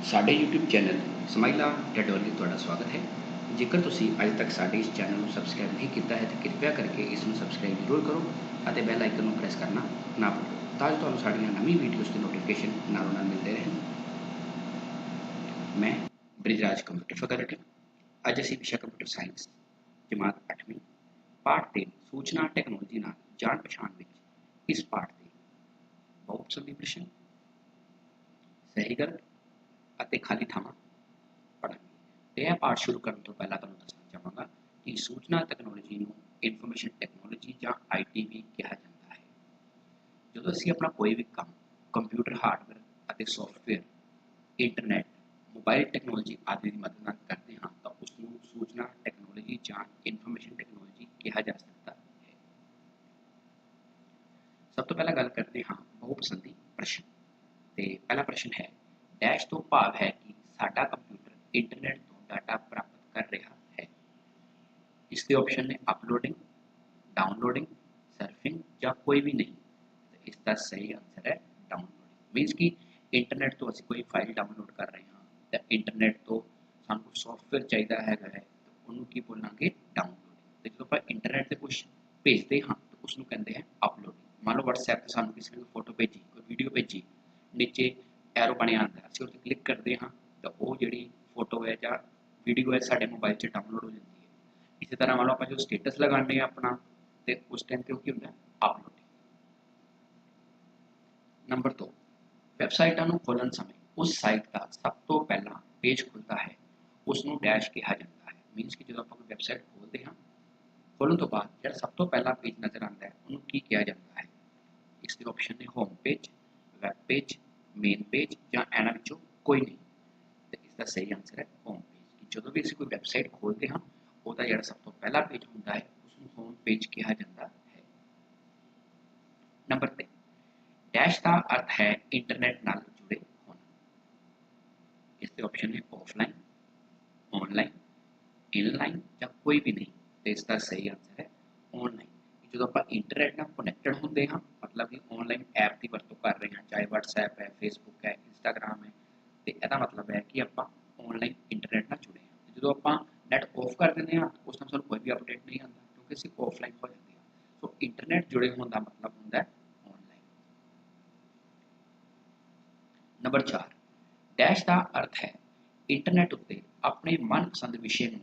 ਸਾਡੇ YouTube channel ਸਮਾਈਲਾ ਟੈਡੋਲੀ ਤੁਹਾਡਾ ਸਵਾਗਤ ਹੈ। ਜੇਕਰ ਤੁਸੀਂ ਅਜੇ ਤੱਕ ਸਾਡੇ ਇਸ ਚੈਨਲ ਨੂੰ ਸਬਸਕ੍ਰਾਈਬ ਨਹੀਂ ਕੀਤਾ ਹੈ, ਤਾਂ ਕਿਰਪਾ ਕਰਕੇ ਇਸ ਨੂੰ ਸਬਸਕ੍ਰਾਈਬ ਜ਼ਰੂਰ ਕਰੋ ਅਤੇ ਬੈਲ ਆਈਕਨ ਨੂੰ ਪ੍ਰੈਸ ਕਰਨਾ ਨਾ ਭੁੱਲੋ, ਤਾਂ ਜੋ ਤੁਹਾਨੂੰ ਸਾਡੀਆਂ ਨਵੀਂ ਵੀਡੀਓਜ਼ ਦੀ ਨੋਟੀਫਿਕੇਸ਼ਨ ਨਾਲੋਂ ਨਾਲ ਮਿਲਦੇ ਰਹਿਣ। ਮੈਂ ਬ੍ਰਿਜਰਾਜ ਕੰਪਿਊਟਰ ਫੈਕਲਟੀ। ਅੱਜ ਅਸੀਂ ਵਿਸ਼ਾ ਕੰਪਿਊਟਰ ਸਾਇੰਸ, ਜਮਾਤ 8ਵੀਂ ਪਾਠ 3 ਸੂਚਨਾ ਟੈਕਨੋਲੋਜੀ ਨਾਲ ਜਾਣ ਪਛਾਣ ਵਿੱਚ ਇਸ ਪਾਠ ਦੇ ਬਹੁਤ ਸੰਦੀ ਪ੍ਰਸ਼ਨ ਸਹੀ ਗੱਲ ਅਤੇ ਖਾਲੀ ਥਾਵਾਂ ਪੜ੍ਹਾਂਗੇ। ਤੇ ਇਹ ਪਾਠ ਸ਼ੁਰੂ ਕਰਨ ਤੋਂ ਪਹਿਲਾਂ ਤੁਹਾਨੂੰ ਦੱਸਣਾ ਚਾਹਾਂਗਾ ਕਿ ਸੂਚਨਾ ਟੈਕਨੋਲੋਜੀ ਨੂੰ ਇਨਫੋਰਮੇਸ਼ਨ ਟੈਕਨੋਲੋਜੀ ਜਾਂ ਆਈਟੀ ਵੀ ਕਿਹਾ ਜਾਂਦਾ ਹੈ। ਜਦੋਂ ਅਸੀਂ ਆਪਣਾ ਕੋਈ ਵੀ ਕੰਮ ਕੰਪਿਊਟਰ ਹਾਰਡਵੇਅਰ ਅਤੇ ਸੌਫਟਵੇਅਰ ਇੰਟਰਨੈਟ ਮੋਬਾਈਲ ਟੈਕਨੋਲੋਜੀ ਆਦਿ ਦੀ ਮਦਦ ਨਾਲ ਕਰਦੇ ਹਾਂ ਤਾਂ ਉਸ ਨੂੰ ਸੂਚਨਾ ਟੈਕਨੋਲੋਜੀ ਜਾਂ ਇਨਫੋਰਮੇਸ਼ਨ ਟੈਕਨੋਲੋਜੀ ਕਿਹਾ ਜਾ ਸਕਦਾ ਹੈ। ਸਭ ਤੋਂ ਪਹਿਲਾਂ ਗੱਲ ਕਰਦੇ ਹਾਂ ਬਹੁਪਸੰਦੀ ਪ੍ਰਸ਼ਨ। ਤੇ ਪਹਿਲਾ ਪ੍ਰਸ਼ਨ ਹੈ ਡੈਸ਼ ਤੋਂ ਭਾਵ ਹੈ ਕਿ ਸਾਡਾ ਕੰਪਿਊਟਰ ਇੰਟਰਨੈਟ ਤੋਂ ਡਾਟਾ ਪ੍ਰਾਪਤ ਕਰ ਰਿਹਾ ਹੈ। ਇਸ ਦੇ ਆਪਸ਼ਨ ਨੇ ਅਪਲੋਡਿੰਗ ਡਾਊਨਲੋਡਿੰਗ ਸਰਫਿੰਗ ਜਾਂ ਕੋਈ ਵੀ ਨਹੀਂ। ਤੇ ਇਸ ਦਾ ਸਹੀ ਆਨਸਰ ਹੈ ਡਾਊਨਲੋਡਿੰਗ ਮੀਨਸ ਕਿ ਇੰਟਰਨੈਟ ਤੋਂ ਅਸੀਂ ਕੋਈ ਫਾਈਲ ਡਾਊਨਲੋਡ ਕਰ ਰਹੇ ਹਾਂ ਤਾਂ ਇੰਟਰਨੈਟ ਤੋਂ ਸਾਨੂੰ ਕੋਈ ਸੌਫਟਵੇਅਰ ਚਾਹੀਦਾ ਹੈਗਾ ਹੈ ਤਾਂ ਉਹਨੂੰ ਕੀ ਬੋਲਾਂਗੇ? ਡਾਊਨਲੋਡਿੰਗ ਤੇ ਜਦੋਂ ਆਪਾਂ ਇੰਟਰਨੈਟ ਤੇ ਕੁਝ ਭੇਜਦੇ ਹਾਂ ਤਾਂ ਉਸ ਨੂੰ ਕਹਿੰਦੇ ਹੈ ਅਪਲੋਡਿੰਗ ਮੰਨ ਲਓ WhatsApp ਤੇ ਸਾਨੂੰ ਕਿਸੇ ਨੇ ਫੋਟੋ ਭੇਜੀ, ਕੋਈ ਵੀਡੀਓ ਭੇਜੀ, ਨੀਚੇ ਐਰੋ ਬਣਿਆ ਆਉਂਦਾ ਅਸੀਂ ਉੱਤੇ ਕਲਿੱਕ ਕਰਦੇ ਹਾਂ ਤਾਂ ਉਹ ਜਿਹੜੀ ਫੋਟੋ ਹੈ ਜਾਂ ਵੀਡੀਓ ਹੈ ਸਾਡੇ ਮੋਬਾਈਲ 'ਚ ਡਾਊਨਲੋਡ ਹੋ ਜਾਂਦੀ ਹੈ। ਇਸੇ ਤਰ੍ਹਾਂ ਮੰਨ ਲਓ ਆਪਾਂ ਜੋ ਸਟੇਟਸ ਲਗਾਉਂਦੇ ਆ ਆਪਣਾ ਤੇ ਉਸ ਟਾਈਮ ਤੇ ਉਹ ਕੀ ਹੁੰਦਾ ਅਪਲੋਡ ਨੰਬਰ 2 ਵੈਬਸਾਈਟਾਂ ਨੂੰ ਖੋਲ੍ਹਣ ਸਮੇਂ ਉਸ ਸਾਈਟ ਦਾ ਸਭ ਤੋਂ ਪਹਿਲਾਂ ਪੇਜ ਖੁੱਲਦਾ ਹੈ। ਉਸ ਨੂੰ ਡੈਸ਼ ਕਿਹਾ ਜਾਂਦਾ ਹੈ। ਮੀਨਸ ਕਿ ਜਦੋਂ ਆਪਾਂ ਕੋਈ ਵੈਬਸਾਈਟ ਖੋਲ੍ਹਦੇ ਹਾਂ ਖੋਲਣ ਤੋਂ ਬਾਅਦ ਜਿਹੜਾ ਸਭ ਤੋਂ ਪਹਿਲਾ ਪੇਜ ਨਜ਼ਰ ਆਉਂਦਾ ਹੈ, ਉਹਨੂੰ ਕੀ ਕਿਹਾ ਜਾਂਦਾ ਹੈ? ਇਸ ਦੇ ਆਪਸ਼ਨ ਨੇ home page web page main page ਜਾਂ ਇਹਨਾਂ ਵਿੱਚੋਂ ਕੋਈ ਨਹੀਂ ਤੇ ਇਸ ਦਾ ਸਹੀ ਆਨਸਰ ਹੈ ਹੋਮ ਪੇਜ ਜਦੋਂ ਵੀ ਅਸੀਂ ਕੋਈ ਵੈਬਸਾਈਟ ਖੋਲ੍ਹਦੇ ਹਾਂ ਉਹਦਾ ਜਿਹੜਾ ਸਭ ਤੋਂ ਪਹਿਲਾ ਪੇਜ ਹੁੰਦਾ ਹੈ ਉਸ ਨੂੰ ਹੋਮ ਪੇਜ ਕਿਹਾ ਜਾਂਦਾ ਹੈ ਨੰਬਰ 3 ਡੈਸ਼ ਦਾ ਅਰਥ ਹੈ ਇੰਟਰਨੈਟ ਨਾਲ ਜੁੜੇ ਹੋਣਾ ਇਸ ਦੇ ਆਪਸ਼ਨ ਨੇ ਆਫਲਾਈਨ ਆਨਲਾਈਨ ਇਨਲਾਈਨ ਜਾਂ ਕੋਈ ਵੀ ਨਹੀਂ ਤੇ ਇਸ ਦਾ ਸਹੀ ਆਨਸਰ ਹੈ ਆਨਲਾਈਨ ਜਦੋਂ ਆਪਾਂ ਇੰਟਰਨੈਟ ਨਾਲ ਕਨੈਕਟਡ ਹੁੰਦੇ ਹਾਂ ਮਤਲਬ ਕਿ ਆਨਲਾਈਨ ਐਪ ਦੀ ਵਰਤੋਂ ਕਰ ਰਹੇ ਹਾਂ, ਚਾਹੇ WhatsApp ਹੈ, Facebook ਹੈ, Instagram ਹੈ, ਤੇ ਇਹਦਾ ਮਤਲਬ ਹੈ ਕਿ ਆਪਾਂ ਆਨਲਾਈਨ ਇੰਟਰਨੈਟ ਨਾਲ ਜੁੜੇ ਹਾਂ। ਜਦੋਂ ਆਪਾਂ ਨੈਟ ਆਫ ਕਰ ਦਿੰਦੇ ਹਾਂ, ਉਸ ਟਾਈਮ ਸਾਨੂੰ ਕੋਈ ਵੀ ਅਪਡੇਟ ਨਹੀਂ ਆਉਂਦਾ, ਕਿਉਂਕਿ ਅਸੀਂ ਆਫਲਾਈਨ ਹੋ ਜਾਂਦੇ ਹਾਂ। ਸੋ ਇੰਟਰਨੈਟ ਜੁੜੇ ਹੋਣ ਦਾ ਮਤਲਬ ਹੁੰਦਾ ਹੈ ਆਨਲਾਈਨ ਨੰਬਰ 4 ਡੈਸ਼ ਦਾ ਅਰਥ ਹੈ ਇੰਟਰਨੈਟ ਉੱਤੇ ਆਪਣੇ ਮਨਪਸੰਦ ਵਿਸ਼ੇ ਨੂੰ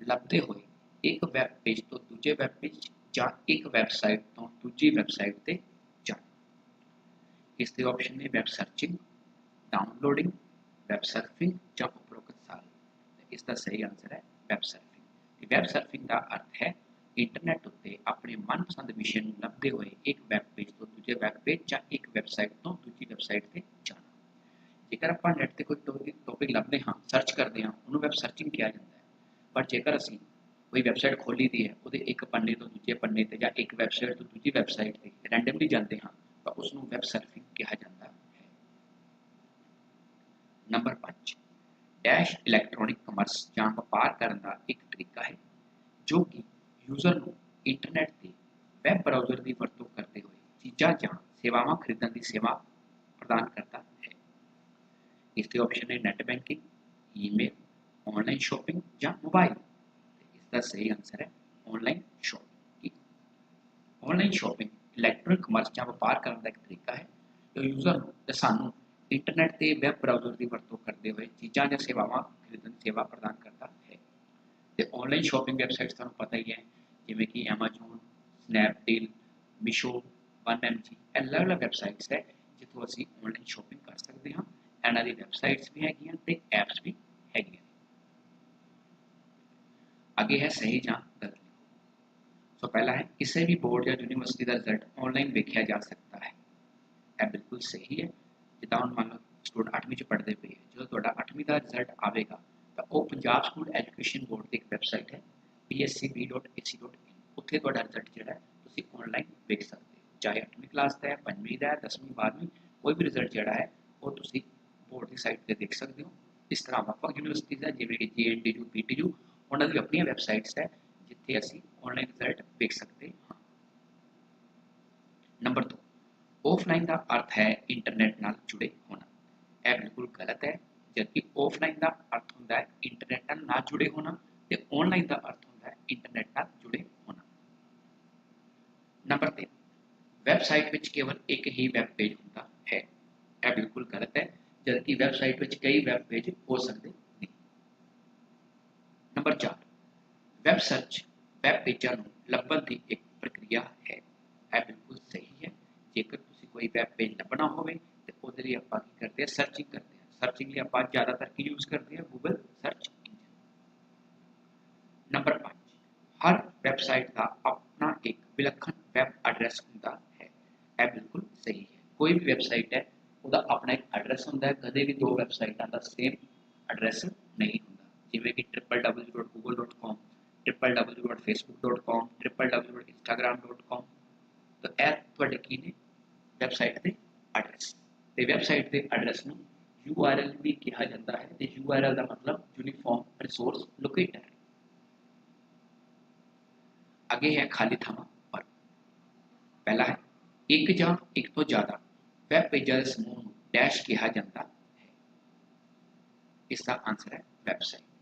ਲੱਭਦੇ ਹੋਏ ਇੱਕ ਵੈਬ ਪੇਜ ਤੋਂ ਦੂਜੇ ਵੈਬ ਪੇਜ ਜਾਂ ਇੱਕ ਵੈਬਸਾਈਟ ਤੋਂ ਦੂਜੀ ਵੈਬਸਾਈਟ ਤੇ ਜਾਣਾ ਇਸ ਦੇ ਆਪਸ਼ਨ ਨੇ web searching downloading web surfing ਜਾਂ ਉਪਰੋਕਤ ਸਾਰੇ ਇਸ ਦਾ ਸਹੀ ਆਨਸਰ ਹੈ ਵੈਬ ਸਰਫਿੰਗ ਵੈਬ ਸਰਫਿੰਗ ਦਾ ਅਰਥ ਹੈ ਇੰਟਰਨੈਟ ਉੱਤੇ ਆਪਣੇ ਮਨਪਸੰਦ ਵਿਸ਼ੇ ਨੂੰ ਲੱਭਦੇ ਹੋਏ ਇੱਕ ਵੈਬ ਪੇਜ ਤੋਂ ਦੂਜੇ ਵੈਬ ਪੇਜ ਜਾਂ ਇੱਕ ਵੈਬਸਾਈਟ ਤੋਂ ਦੂਜੀ ਵੈਬਸਾਈਟ ਤੇ ਜਾਣਾ। ਜੇਕਰ ਆਪਾਂ ਨੈਟ ਤੇ ਕੋਈ ਟੌਪਿਕ ਲੱਭਦੇ ਹਾਂ ਸਰਚ ਕਰਦੇ ਹਾਂ, ਉਹਨੂੰ ਵੈਬ ਸਰਚਿੰਗ ਕਿਹਾ ਜਾਂਦਾ ਹੈ। ਪਰ ਜੇਕਰ ਅਸੀਂ ਕੋਈ ਵੈਬਸਾਈਟ ਖੋਲੀ ਦੀ ਹੈ, ਉਹਦੇ ਇੱਕ ਪੰਨੇ ਤੋਂ ਦੂਜੇ ਪੰਨੇ ਤੇ ਜਾਂ ਇੱਕ ਵੈਬਸਾਈਟ ਤੋਂ ਦੂਜੀ ਵੈਬਸਾਈਟ ਤੇ ਰੈਂਡਮਲੀ ਜਾਂਦੇ ਹਾਂ ਤਾਂ ਉਸ ਨੂੰ ਵੈਬ ਸਰਫਿੰਗ ਕਿਹਾ ਜਾਂਦਾ ਹੈ। ਨੰਬਰ 5 ਡੈਸ਼ ਇਲੈਕਟ੍ਰੋਨਿਕ ਕਮਰਸ ਜਾਂ ਵਪਾਰ ਕਰਨ ਦਾ ਇੱਕ ਤਰੀਕਾ ਹੈ, ਜੋ ਕਿ ਯੂਜ਼ਰ ਨੂੰ ਇੰਟਰਨੈਟ ਤੇ ਵੈਬ ਬਰਾਊਜ਼ਰ ਦੀ ਵਰਤੋਂ ਕਰਦੇ ਹੋਏ ਚੀਜ਼ਾਂ ਜਾਂ ਸੇਵਾਵਾਂ ਖਰੀਦਣ ਦੀ ਸੇਵਾ ਪ੍ਰਦਾਨ ਕਰਦਾ ਹੈ। ਇਸ ਦੇ ਆਪਸ਼ਨ ਹੈ net banking email online shopping ਜਾਂ ਮੋਬਾਈਲ ਇਸ ਦਾ ਸਹੀ ਆਨਸਰ ਹੈ online shopping online shopping electronic commerce ਜਾਂ ਵਪਾਰ ਕਰਨ ਦਾ ਇੱਕ ਤਰੀਕਾ ਹੈ ਜੋ ਯੂਜ਼ਰ ਨੂੰ ਤੇ ਸਾਨੂੰ ਇੰਟਰਨੈਟ ਤੇ ਵੈਬ ਬਰਾਊਜ਼ਰ ਦੀ ਵਰਤੋਂ ਕਰਦੇ ਹੋਏ ਚੀਜ਼ਾਂ ਜਾਂ ਸੇਵਾਵਾਂ ਖਰੀਦਣ ਸੇਵਾ ਪ੍ਰਦਾਨ ਕਰਦਾ ਹੈ। ਤੇ ਆਨਲਾਈਨ ਸ਼ਾਪਿੰਗ ਵੈਬਸਾਈਟਸ ਤੁਹਾਨੂੰ ਪਤਾ ਹੀ ਹੈ ਜਿਵੇਂ ਕਿ Amazon, Snapdeal, Meesho, 1mg ਇਹ ਅਲੱਗ-ਅਲੱਗ ਵੈਬਸਾਈਟਸ ਹੈ ਜਿੱਥੋਂ ਅਸੀਂ ਆਨਲਾਈਨ ਸ਼ਾਪਿੰਗ ਕਰ ਸਕਦੇ ਹਾਂ। ਇਹਨਾਂ ਦੀ ਵੈਬਸਾਈਟਸ ਵੀ ਹੈਗੀਆਂ ਤੇ ਐਪਸ ਵੀ ਹੈਗੀਆਂ ਅੱਗੇ ਹੈ ਸਹੀ ਜਾਂ ਗਲਤ। ਸੋ ਪਹਿਲਾ ਹੈ ਕਿਸੇ ਵੀ ਬੋਰਡ ਜਾਂ ਯੂਨੀਵਰਸਿਟੀ ਦਾ ਰਿਜ਼ਲਟ ਆਨਲਾਈਨ ਵੇਖਿਆ ਜਾ ਸਕਦਾ ਹੈ। ਇਹ ਬਿਲਕੁਲ ਸਹੀ ਹੈ। ਜਿੱਦਾਂ ਹੁਣ ਮੰਨ ਲਓ ਸਟੂਡੈਂਟ 8ਵੀਂ ਚ ਪੜ੍ਹਦੇ ਪਏ ਜਦੋਂ ਤੁਹਾਡਾ 8ਵੀਂ ਦਾ ਰਿਜ਼ਲਟ ਆਵੇਗਾ, ਤਾਂ ਉਹ ਪੰਜਾਬ ਸਕੂਲ ਐਜੂਕੇਸ਼ਨ ਬੋਰਡ ਦੀ ਇੱਕ ਵੈਬਸਾਈਟ ਹੈ pscb.ac.in ਉੱਥੇ ਤੁਹਾਡਾ ਰਿਜ਼ਲਟ ਜਿਹੜਾ ਹੈ, ਤੁਸੀਂ ਆਨਲਾਈਨ ਵੇਖ ਸਕਦੇ ਹੋ। ਚਾਹੇ 8ਵੀਂ ਕਲਾਸ ਦਾ ਹੈ 5ਵੀਂ ਦਾ ਹੈ 10ਵੀਂ 12ਵੀਂ ਕੋਈ ਵੀ ਰਿਜ਼ਲਟ ਜਿਹੜਾ ਹੈ, ਉਹ ਤੁਸੀਂ ਬੋਰਡ ਦੀ ਸਾਈਟ ਤੇ ਦੇਖ ਸਕਦੇ ਹੋ। ਇਸ ਤਰ੍ਹਾਂ ਵੱਖ-ਵੱਖ ਯੂਨੀਵਰਸਿਟੀਜ਼ ਹੈ, ਜਿਵੇਂ ਕਿ ਜੀਐਨਡੀਯੂ ਪੀਟੀਯੂ ਉਹਨਾਂ ਦੀ ਆਪਣੀਆਂ ਵੈਬਸਾਈਟਸ ਹੈ, ਜਿੱਥੇ ਅਸੀਂ ਆਨਲਾਈਨ ਰਿਜ਼ਲਟ ਵੇਖ ਸਕਦੇ ਹਾਂ। ਨੰਬਰ 2 ਆਫਲਾਈਨ ਦਾ ਅਰਥ ਹੈ ਇੰਟਰਨੈਟ ਨਾਲ ਜੁੜੇ ਹੋਣਾ। ਇਹ ਬਿਲਕੁਲ ਗਲਤ ਹੈ, ਜਦਕਿ ਆਫਲਾਈਨ ਦਾ ਅਰਥ ਹੁੰਦਾ ਹੈ ਇੰਟਰਨੈਟ ਨਾਲ ਨਾ ਜੁੜੇ ਹੋਣਾ ਤੇ ਆਨਲਾਈਨ ਦਾ ਅਰਥ ਹੁੰਦਾ ਹੈ ਇੰਟਰਨੈਟ ਨਾਲ ਜੁੜੇ ਹੋਣਾ। ਨੰਬਰ 3 ਵੈਬਸਾਈਟ ਵਿੱਚ ਕੇਵਲ ਇੱਕ ਹੀ ਵੈਬ ਪੇਜ ਹੁੰਦਾ ਹੈ। ਇਹ ਬਿਲਕੁਲ ਗਲਤ ਹੈ, ਜਦਕਿ ਵੈਬਸਾਈਟ ਵਿੱਚ ਕਈ ਵੈਬ ਪੇਜ ਹੋ ਸਕਦੇ ਨੇ। ਨੰਬਰ 4 ਵੈਬ ਸਰਚ ਵੈਬ ਪੇਜਾਂ ਨੂੰ ਲੱਭਣ ਦੀ ਇੱਕ ਪ੍ਰਕਿਰਿਆ ਹੈ। ਇਹ ਬਿਲਕੁਲ ਸਹੀ ਹੈ। ਜੇਕਰ ਤੁਸੀਂ ਕੋਈ ਵੈਬ ਪੇਜ ਲੱਭਣਾ ਹੋਵੇ, ਤੇ ਉਹਦੇ ਲਈ ਆਪਾਂ ਕੀ ਕਰਦੇ ਹਾਂ? ਸਰਚਿੰਗ ਕਰਦੇ ਹਾਂ। ਸਰਚਿੰਗ ਲਈ ਆਪਾਂ ਜ਼ਿਆਦਾਤਰ ਕੀ ਯੂਜ਼ ਕਰਦੇ ਹਾਂ? ਗੂਗਲ ਸਰਚ ਇੰਜਨ ਨੰਬਰ 5 ਹਰ ਵੈਬਸਾਈਟ ਦਾ ਆਪਣਾ ਇੱਕ ਵਿਲੱਖਣ ਵੈਬ ਐਡਰੈਸ ਹੁੰਦਾ ਹੈ। ਇਹ ਬਿਲਕੁਲ ਸਹੀ ਹੈ। ਕੋਈ ਵੀ ਵੈਬਸਾਈਟ ਹੈ, ਉਹਦਾ ਆਪਣਾ ਇੱਕ ਐਡਰੈਸ ਹੁੰਦਾ ਹੈ। ਕਦੇ ਵੀ ਦੋ ਵੈਬਸਾਈਟਾਂ ਦਾ ਸੇਮ ਐਡਰੈਸ ਨਹੀਂ ਹੁੰਦਾ। ਜਿਵੇਂ ਕਿ www.google.com www.facebook.com www.instagram.com ਤਾਂ ਇਹ ਤੁਹਾਡੇ ਕੀ ਨੇ ਵੈਬਸਾਈਟ ਦੇ ਐਡਰੈਸ ਤੇ ਵੈਬਸਾਈਟ ਦੇ ਐਡਰੈਸ ਨੂੰ URL ਵੀ ਕਿਹਾ ਜਾਂਦਾ ਹੈ ਤੇ URL ਦਾ ਮਤਲਬ ਯੂਨੀਫਾਰਮ ਰਿਸੋਰਸ ਲੋਕੇਟਰ ਹੈ ਅੱਗੇ ਹੈ ਖਾਲੀ ਥਾਵਾਂ ਪਰ ਪਹਿਲਾ ਹੈ ਇੱਕ ਜਾਂ ਇੱਕ ਤੋਂ ਜ਼ਿਆਦਾ ਵੈਬ ਪੇਜਾਂ ਦੇ ਸਮੂਹ ਨੂੰ ਡੈਸ਼ ਕਿਹਾ ਜਾਂਦਾ ਹੈ ਇਸ ਦਾ ਆਨਸਰ ਹੈ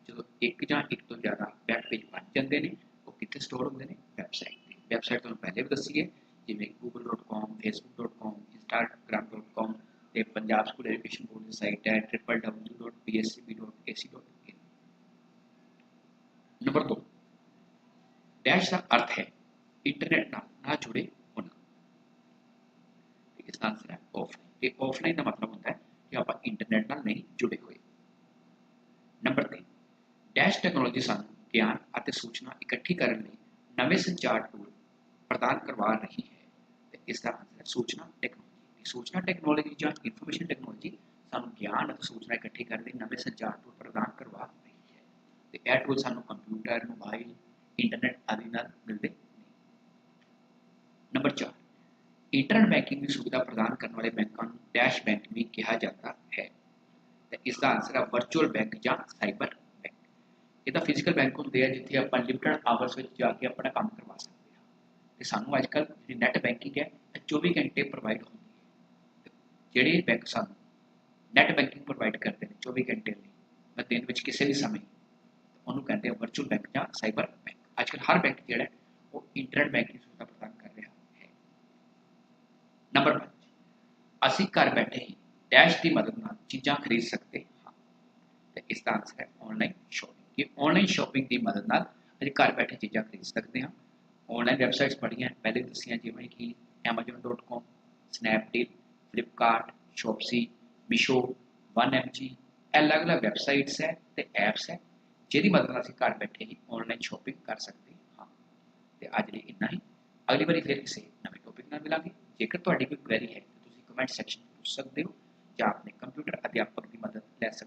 ਵੈਬਸਾਈਟ ਜਦੋਂ ਇੱਕ ਜਾਂ ਇੱਕ ਤੋਂ ਜ਼ਿਆਦਾ ਵੈਬ ਪੇਜ ਬਣ ਜਾਂਦੇ ਨੇ ਉਹ ਕਿੱਥੇ ਸਟੋਰ ਹੁੰਦੇ ਨੇ ਵੈਬਸਾਈਟ ਤੇ ਵੈਬਸਾਈਟ ਤੁਹਾਨੂੰ ਪਹਿਲੇ ਵੀ ਦੱਸੀ ਹੈ ਜਿਵੇਂ google.com facebook.com instagram.com ਤੇ ਪੰਜਾਬ ਸਕੂਲ ਐਜੂਕੇਸ਼ਨ ਬੋਰਡ ਦੀ ਸਾਈਟ ਹੈ www.pscb.ac.in ਨੰਬਰ 2 ਡੈਸ਼ ਦਾ ਅਰਥ ਹੈ ਇੰਟਰਨੈਟ ਨਾਲ ਨਾ ਜੁੜੇ ਹੋਣਾ ਇਸ ਦਾ ਆਨਸਰ ਹੈ ਆਫਲਾਈਨ ਤੇ ਆਫਲਾਈਨ ਦਾ ਮਤਲਬ ਹੁੰਦਾ ਹੈ ਕਿ ਆਪਾਂ ਇੰਟਰਨੈਟ ਨਾਲ ਨਹੀਂ ਜੁੜੇ ਹੋਏ ਨੰਬਰ 3 ਡੈਸ਼ ਟੈਕਨੋਲੋਜੀ ਸਾਨੂੰ ਗਿਆਨ ਅਤੇ ਸੂਚਨਾ ਇਕੱਠੀ ਕਰਨ ਲਈ ਨਵੇਂ ਸੰਚਾਰ ਟੂਲ ਪ੍ਰਦਾਨ ਕਰਵਾ ਰਹੀ ਹੈ ਤੇ ਇਸ ਦਾ ਆਨਸਰ ਹੈ ਸੂਚਨਾ ਟੈਕਨੋਲੋਜੀ ਸੂਚਨਾ ਟੈਕਨੋਲੋਜੀ ਜਾਂ ਇਨਫੋਰਮੇਸ਼ਨ ਟੈਕਨੋਲੋਜੀ ਸਾਨੂੰ ਗਿਆਨ ਅਤੇ ਸੂਚਨਾ ਇਕੱਠੀ ਕਰਨ ਲਈ ਨਵੇਂ ਸੰਚਾਰ ਟੂਲ ਪ੍ਰਦਾਨ ਕਰਵਾ ਰਹੀ ਹੈ ਤੇ ਇਹ ਟੂਲ ਸਾਨੂੰ ਕੰਪਿਊਟਰ ਮੋਬਾਈਲ ਇੰਟਰਨੈਟ ਆਦਿ ਨਾਲ ਮਿਲਦੇ ਨੇ ਨੰਬਰ 4 ਇੰਟਰਨੈਟ ਬੈਂਕਿੰਗ ਦੀ ਸੁਵਿਧਾ ਪ੍ਰਦਾਨ ਕਰਨ ਵਾਲੇ ਬੈਂਕਾਂ ਨੂੰ ਡੈਸ਼ ਬੈਂਕ ਵੀ ਕਿਹਾ ਜਾਂਦਾ ਹੈ ਤੇ ਇਸ ਦਾ ਆਨਸਰ ਹੈ ਵਰਚੁਅਲ ਬੈਂਕ ਜਾਂ ਸਾਈਬਰ ਇਹ ਤਾਂ ਫਿਜ਼ੀਕਲ ਬੈਂਕ ਹੁੰਦੇ ਆ ਜਿੱਥੇ ਆਪਾਂ ਲਿਮਟਡ ਆਵਰਸ ਵਿੱਚ ਜਾ ਕੇ ਆਪਣਾ ਕੰਮ ਕਰਵਾ ਸਕਦੇ ਹਾਂ। ਤੇ ਸਾਨੂੰ ਅੱਜ ਕੱਲ੍ਹ ਜਿਹੜੀ ਨੈਟ ਬੈਂਕਿੰਗ ਹੈ, ਇਹ 24 ਘੰਟੇ ਪ੍ਰੋਵਾਈਡ ਹੁੰਦੀ ਹੈ। ਜਿਹੜੇ ਬੈਂਕ ਸਾਨੂੰ ਨੈਟ ਬੈਂਕਿੰਗ ਪ੍ਰੋਵਾਈਡ ਕਰਦੇ ਨੇ 24 ਘੰਟੇ ਲਈ ਮੈਂ ਦਿਨ ਵਿੱਚ ਕਿਸੇ ਵੀ ਸਮੇਂ, ਉਹਨੂੰ ਕਹਿੰਦੇ ਆ ਵਰਚੁਅਲ ਬੈਂਕ ਜਾਂ ਸਾਈਬਰ ਬੈਂਕ ਅੱਜ ਕੱਲ੍ਹ ਹਰ ਬੈਂਕ ਜਿਹੜਾ ਉਹ ਇੰਟਰਨੈਟ ਬੈਂਕਿੰਗ ਸੁਵਿਧਾ ਪ੍ਰਦਾਨ ਕਰ ਰਿਹਾ ਹੈ। ਨੰਬਰ 5 ਅਸੀਂ ਘਰ ਬੈਠੇ ਹੀ ਡੈਸ਼ ਦੀ ਮਦਦ ਨਾਲ ਚੀਜ਼ਾਂ ਖਰੀਦ ਸਕਦੇ ਹਾਂ। ਤੇ ਇਸ ਦਾ ਆਨਸਰ ਹੈ ਆਨਲਾਈਨ ਸ਼ੋਪਿੰਗ ਕਿ ਆਨਲਾਈਨ ਸ਼ਾਪਿੰਗ ਦੀ ਮਦਦ ਨਾਲ ਅਸੀਂ ਘਰ ਬੈਠੇ ਚੀਜ਼ਾਂ ਖਰੀਦ ਸਕਦੇ ਹਾਂ। ਆਨਲਾਈਨ ਵੈਬਸਾਈਟਸ ਬੜੀਆਂ ਪਹਿਲੇ ਦੱਸੀਆਂ ਜਿਵੇਂ ਕਿ amazon.com snapdeal, flipkart, shopsy, misho 1mg ਅਲੱਗ-ਅਲੱਗ ਵੈਬਸਾਈਟਸ ਹੈ ਤੇ ਐਪਸ ਹੈ ਜਿਹਦੀ ਮਦਦ ਨਾਲ ਅਸੀਂ ਘਰ ਬੈਠੇ ਹੀ ਆਨਲਾਈਨ ਸ਼ਾਪਿੰਗ ਕਰ ਸਕਦੇ ਹਾਂ। ਤੇ ਅੱਜ ਲਈ ਇੰਨਾ ਹੀ। ਅਗਲੀ ਵਾਰੀ ਫਿਰ ਕਿਸੇ ਨਵੇਂ ਟੌਪਿਕ ਨਾਲ ਮਿਲਾਂਗੇ। ਜੇਕਰ ਤੁਹਾਡੀ ਕੋਈ ਕੁਐਰੀ ਹੈ ਤਾਂ ਤੁਸੀਂ ਕਮੈਂਟ ਸੈਕਸ਼ਨ ਵਿੱਚ ਪੁੱਛ ਸਕਦੇ ਹੋ ਜਾਂ ਆਪਣੇ ਕੰਪਿਊਟਰ ਅਧਿਆਪਕ ਦੀ ਮਦਦ ਲੈ ਸਕਦੇ ਹੋ